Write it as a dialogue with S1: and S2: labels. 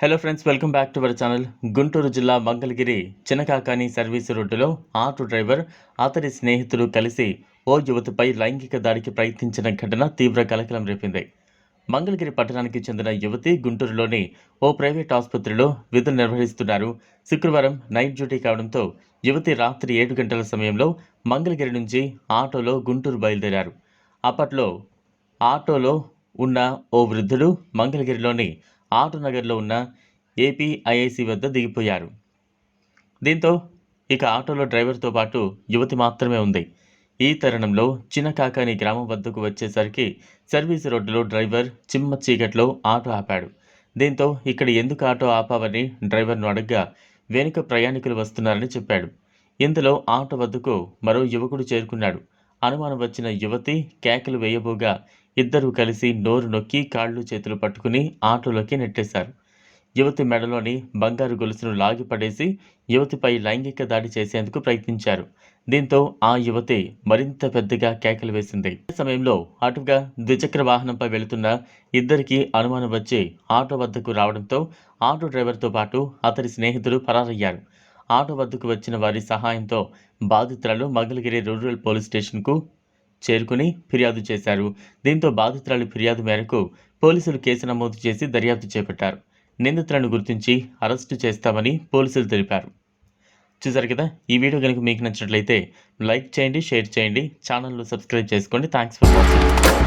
S1: Hello friends welcome back to our channel Guntur జిల్లా Mangalagiri Chinakakani service రోడ్డులో auto driver అతడి స్నేహితులు కలిసి ఓ యువతిపై లైంగిక దాడికి ప్రయత్నించిన ఘటన తీవ్ర కలకలం రేపింది. మంగళగిరి పట్టణానికి చెందిన యువతి గుంటూరులోని ఓ ప్రైవేట్ ఆసుపత్రిలో విధులు నిర్వహిస్తున్నారు. శుక్రవారం నైట్ డ్యూటీ కావడంతో యువతి రాత్రి ఏడు గంటల సమయంలో మంగళగిరి నుంచి ఆటోలో గుంటూరు బయలుదేరారు. అప్పట్లో ఆటోలో ఉన్న ఓ వృద్ధుడు మంగళగిరిలోని ఆటో నగర్లో ఉన్న ఏపీఐఐసి వద్ద దిగిపోయారు. దీంతో ఇక ఆటోలో డ్రైవర్తో పాటు యువతి మాత్రమే ఉంది. ఈ తరుణంలో చిన్నకాకాని గ్రామం వద్దకు వచ్చేసరికి సర్వీస్ రోడ్డులో డ్రైవర్ చిమ్మ చీకట్లో ఆటో ఆపాడు. దీంతో ఇక్కడ ఎందుకు ఆటో ఆపావని డ్రైవర్ను అడగ్గా వెనుక ప్రయాణికులు వస్తున్నారని చెప్పాడు. ఇంతలో ఆటో వద్దకు మరో యువకుడు చేరుకున్నాడు. అనుమానం వచ్చిన యువతి కేకలు వేయబోగా ఇద్దరూ కలిసి నోరు నొక్కి కాళ్ళు చేతులు పట్టుకుని ఆటోలోకి నెట్టేశారు. యువతి మెడలోని బంగారు గొలుసును లాగిపడేసి యువతిపై లైంగిక దాడి చేసేందుకు ప్రయత్నించారు. దీంతో ఆ యువతి మరింత పెద్దగా కేకలు వేసింది. సమయంలో అటుగా ద్విచక్ర వాహనంపై వెళుతున్న ఇద్దరికి అనుమానం వచ్చి ఆటో వద్దకు రావడంతో ఆటో డ్రైవర్తో పాటు అతడి స్నేహితులు పరారయ్యారు ఆటో వద్దకు వచ్చిన వారి సహాయంతో బాధితులను మంగళగిరి రూరల్ పోలీస్ స్టేషన్కు చేరుకుని ఫిర్యాదు చేశారు. దీంతో బాధితురాలు ఫిర్యాదు మేరకు పోలీసులు కేసు నమోదు చేసి దర్యాప్తు చేపట్టారు. నిందితులను గుర్తించి అరెస్టు చేస్తామని పోలీసులు తెలిపారు. చూసారు కదా ఈ వీడియో కనుక మీకు నచ్చినట్లయితే లైక్ చేయండి షేర్ చేయండి ఛానల్ను సబ్స్క్రైబ్ చేసుకోండి. Thanks for watching.